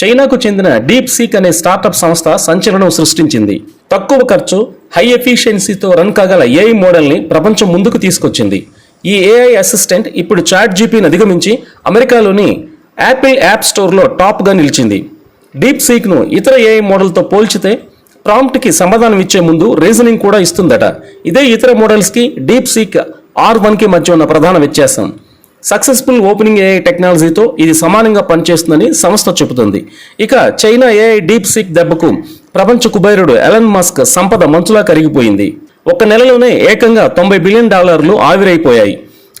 చైనాకు చెందిన deep seek అనే స్టార్టప్ సంస్థ సంచలనం సృష్టించింది. తక్కువ ఖర్చు హై ఎఫిషియన్సీతో రన్ కాగల ఏఐ మోడల్ని ప్రపంచం ముందుకు తీసుకొచ్చింది. ఈ ఏఐ అసిస్టెంట్ ఇప్పుడు చాట్ జీపీని అధిగమించి అమెరికాలోని యాపిల్ యాప్ స్టోర్లో టాప్గా నిలిచింది. డీప్ సీక్ను ఇతర ఏఐ మోడల్తో పోల్చితే ప్రాంప్ట్కి సమాధానం ఇచ్చే ముందు రీజనింగ్ కూడా ఇస్తుందట. ఇదే ఇతర మోడల్స్కి డీప్ సీక్ ఆర్ వన్కి మధ్య ఉన్న ప్రధాన వ్యత్యాసం. సక్సెస్ఫుల్ ఓపెనింగ్ ఏఐ టెక్నాలజీతో ఇది సమానంగా పనిచేస్తుందని సంస్థ చెబుతుంది. ఇక చైనా ఏఐ డీప్ సిక్ దెబ్బకు ప్రపంచ కుబేరుడు ఎలన్ మస్క్ సంపద మంచులా కరిగిపోయింది. ఒక నెలలోనే ఏకంగా తొంభై బిలియన్ డాలర్లు ఆవిరైపోయాయి.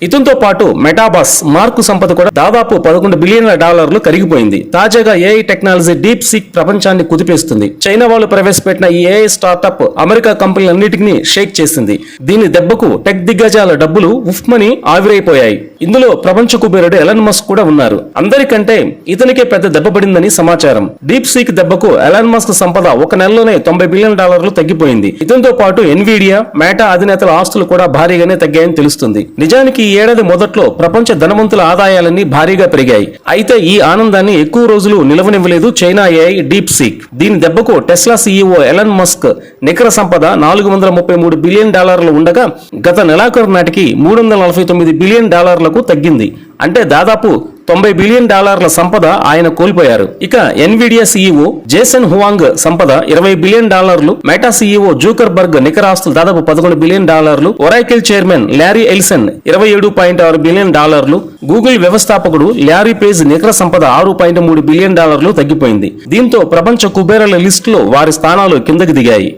ఇతనితో పాటు మెటాబాస్ మార్కు సంపద కూడా దాదాపు పదకొండు బిలియన్ల డాలర్లు కరిగిపోయింది. తాజాగా ఏఐ టెక్నాలజీ డీప్ సీక్ ప్రపంచాన్ని కుదిపేస్తుంది. చైనా వాళ్ళు ప్రవేశపెట్టిన ఈ ఏఐ స్టార్టప్ అమెరికా కంపెనీలన్నిటికీ షేక్ చేసింది. దీని దెబ్బకు టెక్ దిగ్గజాల డబ్బులు ఉఫ్మని ఆవిరైపోయాయి. ఇందులో ప్రపంచ కుబేరుడు ఎలన్ మస్క్ కూడా ఉన్నారు. అందరికంటే ఇతనికే పెద్ద దెబ్బ పడిందని సమాచారం. డీప్ సీక్ దెబ్బకు ఎలన్ మస్క్ సంపద ఒక నెలలోనే తొంభై బిలియన్ డాలర్లు తగ్గిపోయింది. ఇతనితో పాటు ఎన్విడియా మేటా అధినేతల ఆస్తులు కూడా భారీగానే తగ్గాయని తెలుస్తుంది. నిజానికి ఈ ఏడాది మొదట్లో ప్రపంచ ధనవంతుల ఆదాయాలన్నీ భారీగా పెరిగాయి. అయితే ఈ ఆనందాన్ని ఎక్కువ రోజులు నిలవనివ్వలేదు చైనా ఏఐ డీప్ సీక్ దీని దెబ్బకు టెస్లా సీఈఓ ఎలన్ మస్క్ నికర సంపద నాలుగు వందల ముప్పై మూడు బిలియన్ డాలర్లు ఉండగా గత నెలాఖరు నాటికి మూడు వందల నలభై తొమ్మిది బిలియన్ డాలర్లకు తగ్గింది. అంటే దాదాపు తొంభై బిలియన్ డాలర్ల సంపద ఆయన కోల్పోయారు. ఇక ఎన్విడియా సీఈఓ జేసన్ హువాంగ్ సంపద ఇరవై బిలియన్ డాలర్లు మెటా సీఈఓ జూకర్ బర్గ్ నికర ఆస్తులు దాదాపు పదకొండు బిలియన్ డాలర్లు ఒరాకిల్ చైర్మన్ ల్యారీ ఎల్సన్ ఇరవై ఏడు పాయింట్ ఆరు బిలియన్ డాలర్లు గూగుల్ వ్యవస్థాపకుడు ల్యారీ పేజ్ నికర సంపద ఆరు పాయింట్ మూడు బిలియన్ డాలర్లు తగ్గిపోయింది. దీంతో ప్రపంచ కుబేరల లిస్టులో వారి స్థానాలు కిందకి దిగాయి.